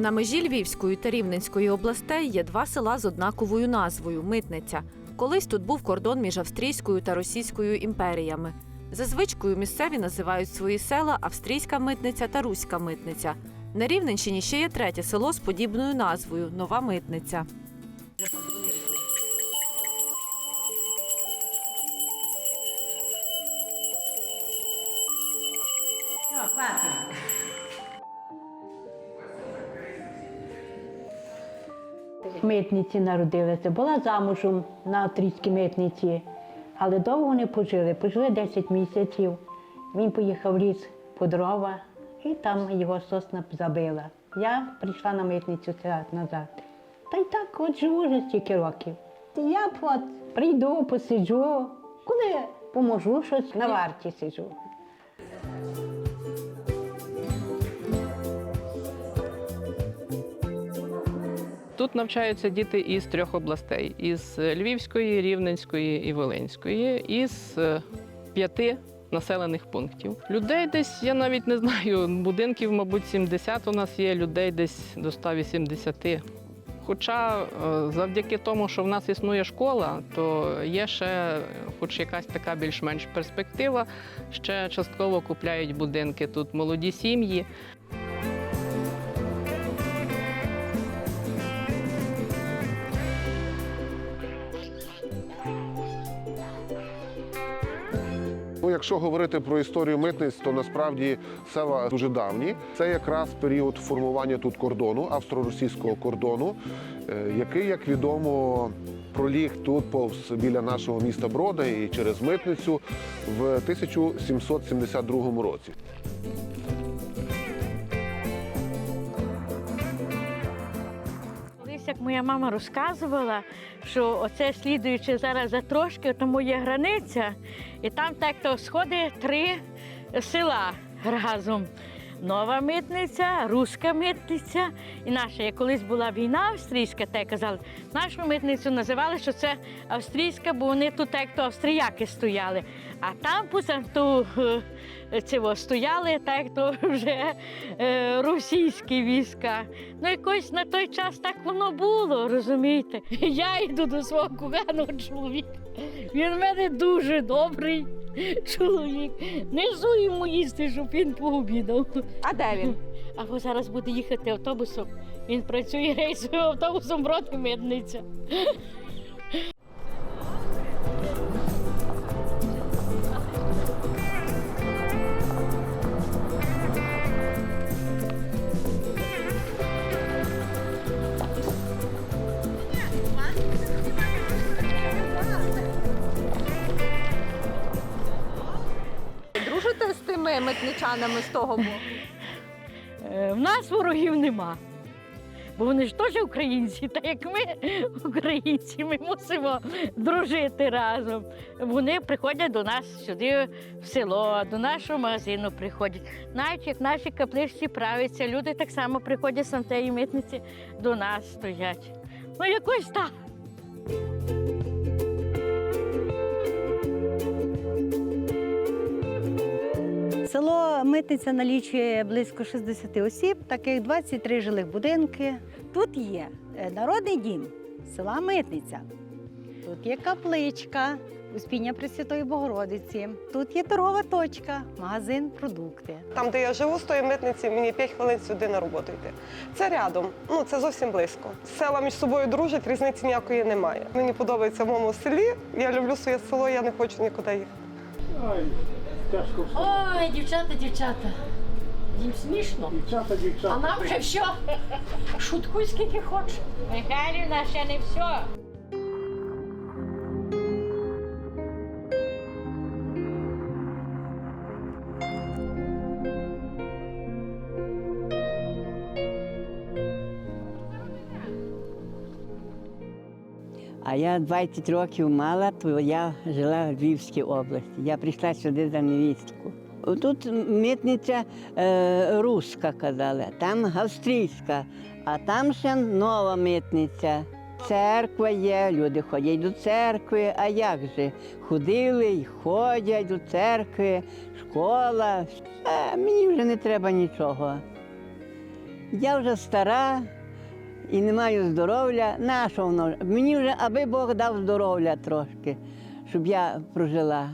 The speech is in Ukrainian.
На межі Львівської та Рівненської областей є два села з однаковою назвою Митниця. Колись тут був кордон між австрійською та російською імперіями. За звичкою місцеві називають свої села Австрійська митниця та Руська митниця. На Рівненщині ще є третє село з подібною назвою Нова Митниця. В митниці народилася, була замужем на австрійській митниці, але довго не пожили. Пожили 10 місяців. Він поїхав в ліс по дрова і там його сосна забила. Я прийшла на митницю назад. Та й так от живу вже стільки років. Я от прийду, посиджу, коли поможу щось, на варті сиджу. Тут навчаються діти із трьох областей: із Львівської, Рівненської і Волинської, із е, п'яти населених пунктів. Людей десь, я навіть не знаю, будинків, мабуть, 70 у нас є, людей десь до 180. Хоча е, завдяки тому, що в нас існує школа, то є ще хоч якась така більш-менш перспектива. Ще частково купляють будинки тут молоді сім'ї. Якщо говорити про історію митниць, то насправді села дуже давні. Це якраз період формування тут кордону, австро-російського кордону, е, який, як відомо, проліг тут повз біля нашого міста Брода і через митницю в 1772 році. Колись як моя мама розказувала, що оце слідуючи зараз за трошки, тому є границя, і там так то сходить три села разом. Нова митниця, руська митниця і наша. Як колись була війна австрійська, й казали, нашу митницю називали, що це австрійська, бо вони тут як то австріяки стояли. А там поза ту е, цього стояли, так то вже е, російські війська. Ну, якось на той час так воно було, розумієте? Я йду до свого коханого чоловіка. Він в мене дуже добрий чоловік. Несу йому їсти, щоб він пообідав. А де він? Або зараз буде їхати автобусом. Він працює рейсовим автобусом проти митниця. З митничанами з того боку? Е, В нас ворогів нема. Бо вони ж теж українці, так як ми українці, ми мусимо дружити разом. Вони приходять до нас сюди в село, до нашого магазину приходять. Навіть як наші капличці правляться, люди так само приходять з тієї митниці до нас стоять. Ну якось так. Митниця налічує близько 60 осіб, таких 23 жилих будинки. Тут є е, народний дім села Митниця. Тут є капличка Успіння Пресвятої Богородиці. Тут є торгова точка, магазин, продукти. Там, де я живу, з тої митниці, мені 5 хвилин сюди на роботу йти. Це рядом, ну це зовсім близько. Села між собою дружать, різниці ніякої немає. Мені подобається в моєму селі. Я люблю своє село, я не хочу нікуди їхати. Ой, дівчата, дівчата. Їм смішно. Дівчата, дівчата. А нам вже все. Шуткуй скільки хочеш. Михайлівна, ще не все. А я 20 років мала, то я жила в Львівській області. Я прийшла сюди за невістку. Тут митниця е, руська казали, там австрійська, а там ще нова митниця. Церква є, люди ходять до церкви. А як же? Ходили й ходять до церкви, школа. Е, мені вже не треба нічого. Я вже стара і не маю здоров'я. На що воно? Мені вже, аби Бог дав здоров'я трошки, щоб я прожила.